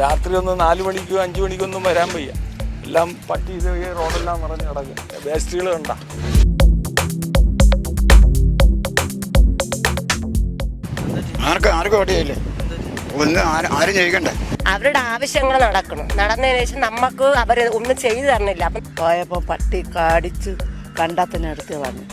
രാത്രി ഒന്ന് നാല് മണിക്കോ അഞ്ച് മണിക്കോ ഒന്നും വരാൻ വയ്യ. എല്ലാം പട്ടി ഇത് റോഡെല്ലാം നിറഞ്ഞ് കിടക്കും. വേസ്റ്റുകൾ കണ്ട. ആർക്കും ആർക്കും ഓടിയില്ലേ ഒന്നും ആരും ആരും അവരുടെ ആവശ്യങ്ങൾ നടക്കണം. നടന്നതിന് ശേഷം നമുക്ക് അവർ ഒന്നും ചെയ്തു തരണില്ല. അപ്പം പോയപ്പോൾ പട്ടി കാടിച്ച് കണ്ടത്തിനടുത്ത് വന്നു.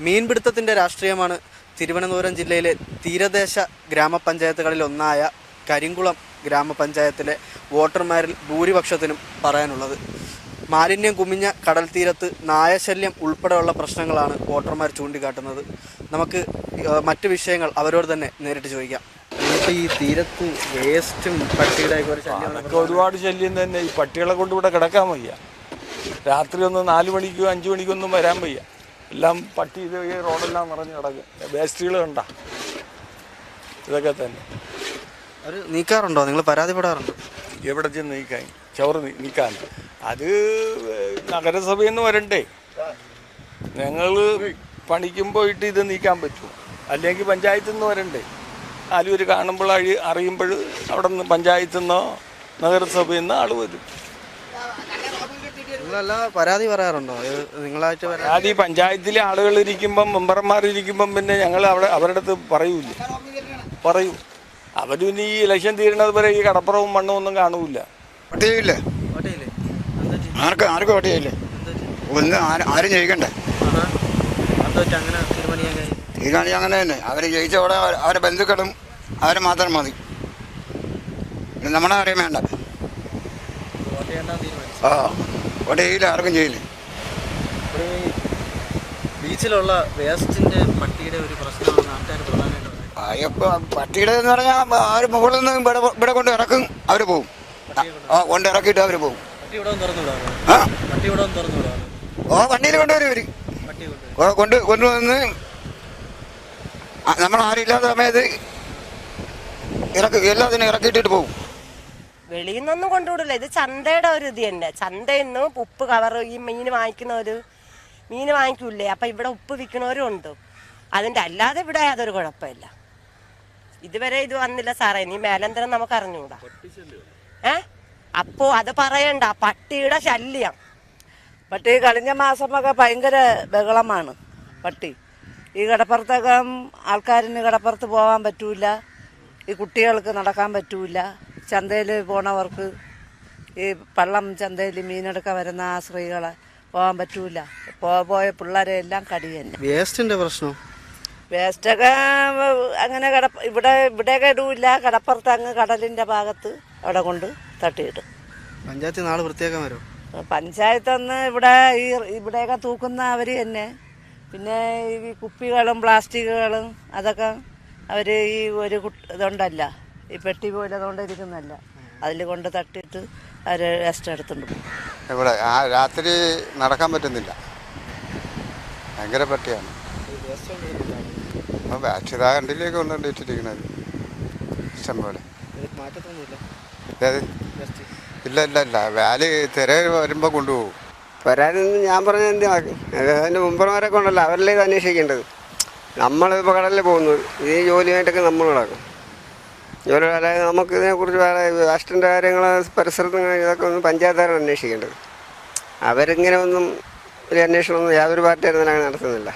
മീൻപിടുത്തത്തിന്റെ രാഷ്ട്രീയമാണ് തിരുവനന്തപുരം ജില്ലയിലെ തീരദേശ ഗ്രാമപഞ്ചായത്തുകളിൽ ഒന്നായ കരിങ്കുളം ഗ്രാമപഞ്ചായത്തിലെ വോട്ടർമാരിൽ ഭൂരിപക്ഷത്തിനും പറയാനുള്ളത്. മാലിന്യം കുമിഞ്ഞ കടൽ തീരത്ത് നായശല്യം ഉൾപ്പെടെയുള്ള പ്രശ്നങ്ങളാണ് വോട്ടർമാർ ചൂണ്ടിക്കാട്ടുന്നത്. നമുക്ക് മറ്റു വിഷയങ്ങൾ അവരോട് തന്നെ നേരിട്ട് ചോദിക്കാം. ഇപ്പോൾ ഈ തീരത്ത് വേസ്റ്റും പട്ടിയുടെ അതൊക്കെ ഒരുപാട് ശല്യം തന്നെ. ഈ പട്ടികളെ കൊണ്ട് ഇവിടെ കിടക്കാൻ വയ്യ. രാത്രി ഒന്ന് നാല് മണിക്കോ അഞ്ച് മണിക്കോ ഒന്നും വരാൻ വയ്യ. എല്ലാം പട്ടി ഇത് ഈ റോഡെല്ലാം നിറഞ്ഞു കിടക്കും. വേസ്റ്റുകൾ കണ്ട. ഇതൊക്കെ തന്നെ. അവർ നീക്കാറുണ്ടോ? നിങ്ങൾ പരാതിപ്പെടാറുണ്ടോ? എവിടെ ചെന്ന് നീക്കാൻ? ചവറ് നീക്കാൻ. അത് നഗരസഭയിൽ നിന്ന് വരണ്ടേ. ഞങ്ങൾ പണിക്കും പോയിട്ട് ഇത് നീക്കാൻ പറ്റുമോ അല്ലെങ്കിൽ പഞ്ചായത്തിൽ നിന്ന് വരണ്ടേ. ആലൂര് കാണുമ്പോൾ അഴി അറിയുമ്പോൾ അവിടെ നിന്ന് പഞ്ചായത്തിൽ നിന്നോ നഗരസഭയിൽ നിന്ന് ആൾ വരും. നിങ്ങളല്ല പരാതി പറയാറുണ്ടോ? നിങ്ങളായിട്ട് പരാതി ആദ്യം പഞ്ചായത്തിലെ ആളുകൾ ഇരിക്കുമ്പം മെമ്പർമാർ ഇരിക്കുമ്പം പിന്നെ ഞങ്ങൾ അവിടെ അവരുടെ അടുത്ത് പറയൂല പറയൂ. അവരും ഇനി ഈ ഇലക്ഷൻ തീരുന്നത് വരെ ഈ കടപ്പുറവും മണ്ണും ഒന്നും കാണൂല ഓട്ടയില്ലേ ആർക്കും ആർക്കും ഓടിയില്ലേ ഒന്ന് ആരും ജയിക്കണ്ടേ? തീരുമാനിക്കാൻ അങ്ങനെ തന്നെ. അവർ ജയിച്ചവിടെ അവരെ ബന്ധുക്കളും അവരെ മാത്രം മതി. നമ്മളെ അറിയാൻ വേണ്ട. ആ ഓടിയില്ല ആർക്കും ചെയ്യില്ല? ഇവിടെ ബീച്ചിലുള്ള വേസ്റ്റിന്റെ പട്ടിയുടെ ഒരു പ്രശ്നമാണ് നാട്ടുകാർ പ്രധാനമായിട്ട് പട്ടിയുടെ എന്ന് പറഞ്ഞാൽ ആര് മുകളിൽ നിന്ന് ഇവിടെ ഇവിടെ കൊണ്ട് ഇറക്കും അവർ പോകും ആ കൊണ്ട് ഇറക്കിയിട്ട് അവർ ഇവിടെ ഇവിടെ വിടാറ് ഓ വണ്ടിയിൽ കൊണ്ടുവരും ഇവർ. കൊണ്ട് കൊണ്ടുവന്ന് നമ്മൾ ആരും ഇല്ലാത്ത സമയത്ത് ഇറക്കും എല്ലാത്തിനും ഇറക്കിയിട്ടിട്ട് പോകും വെളിയിൽ നിന്നൊന്നും കൊണ്ടുവിടില്ല. ഇത് ചന്തയുടെ ഒരു ഇത് തന്നെ. ചന്തയിൽ നിന്ന് ഉപ്പ് കവർ ഈ മീൻ വാങ്ങിക്കുന്നവര് മീൻ വാങ്ങിക്കൂലേ അപ്പം ഇവിടെ ഉപ്പ് വിൽക്കണവരും ഉണ്ട്. അതിന്റെ അല്ലാതെ ഇവിടെ യാതൊരു കുഴപ്പമില്ല. ഇതുവരെ ഇത് വന്നില്ല സാറേ. ഇനി മേലന്തരം നമുക്ക് അറിഞ്ഞുകൂടാ. ഏ? അപ്പോ അത് പറയണ്ട. പട്ടിയുടെ ശല്യം. പട്ടി കഴിഞ്ഞ മാസമൊക്കെ ഭയങ്കര ബഹളമാണ് പട്ടി. ഈ കടപ്പുറത്തൊക്കെ ആൾക്കാരിന് കടപ്പുറത്ത് പോകാൻ പറ്റൂല. ഈ കുട്ടികൾക്ക് നടക്കാൻ പറ്റൂല. ചന്തയിൽ പോണവർക്ക് ഈ പള്ളം ചന്തയിൽ മീനെടുക്കാൻ വരുന്ന ആ സ്ത്രീകളെ പോകാൻ പറ്റൂല. പോയ പിള്ളേരെ എല്ലാം കടി തന്നെ. വേസ്റ്റിന്റെ പ്രശ്നം? വേസ്റ്റൊക്കെ അങ്ങനെ കട ഇവിടെ ഇവിടെയൊക്കെ ഇടൂല കടപ്പുറത്ത് അങ്ങ് കടലിന്റെ ഭാഗത്ത് അവിടെ കൊണ്ട് തട്ടിയിടും. പഞ്ചായത്ത് നാളെ വൃത്തിയാക്കാൻ പഞ്ചായത്ത് ഒന്ന് ഇവിടെ ഈ ഇവിടെയൊക്കെ തൂക്കുന്ന അവർ തന്നെ. പിന്നെ ഈ കുപ്പികളും പ്ലാസ്റ്റിക്കുകളും അതൊക്കെ അവർ ഈ ഒരു കുട്ട് ഇതുണ്ടല്ല. ഈ പെട്ടി പോലെ കൊണ്ടിരിക്കുന്നല്ല അതിൽ കൊണ്ട് തട്ടിയിട്ട് അവർ വേസ്റ്റ് എടുത്തുണ്ട് പോകും ഇവിടെ ആ രാത്രി നടക്കാൻ പറ്റുന്നില്ല. ഭയങ്കര പട്ടിയാണ്. അപ്പോൾ ബാക്ഷിതാ കണ്ടിലേക്ക് കൊണ്ടുവന്നിട്ടിരിക്കുന്നത് ഇഷ്ടം പോലെ മാറ്റത്തൊന്നുമില്ല ഏത് ഇല്ല ഇല്ല ഇല്ല. വാൽ തിര വരുമ്പോൾ കൊണ്ടുപോകും. വരാനൊന്നും ഞാൻ പറഞ്ഞ എന്ത് അതിന്റെ മുമ്പന്മാരെ കൊണ്ടല്ല. അവരല്ലേ ഇത് അന്വേഷിക്കേണ്ടത്? നമ്മളിപ്പോൾ കടലിൽ പോകുന്നത്. ഈ ജോലിയായിട്ടൊക്കെ നമ്മൾ നടക്കും. ജോലി അതായത് നമുക്ക് ഇതിനെക്കുറിച്ച് വേറെ രാഷ്ട്രീയ കാര്യങ്ങൾ പരിസരത്ത് ഇതൊക്കെ ഒന്ന് പഞ്ചായത്തുകാർ അന്വേഷിക്കേണ്ടത്. അവരിങ്ങനെ ഒന്നും ഒരു അന്വേഷണമൊന്നും യാതൊരു പാർട്ടിയായിരുന്നാലും അങ്ങനെ നടത്തുന്നില്ല.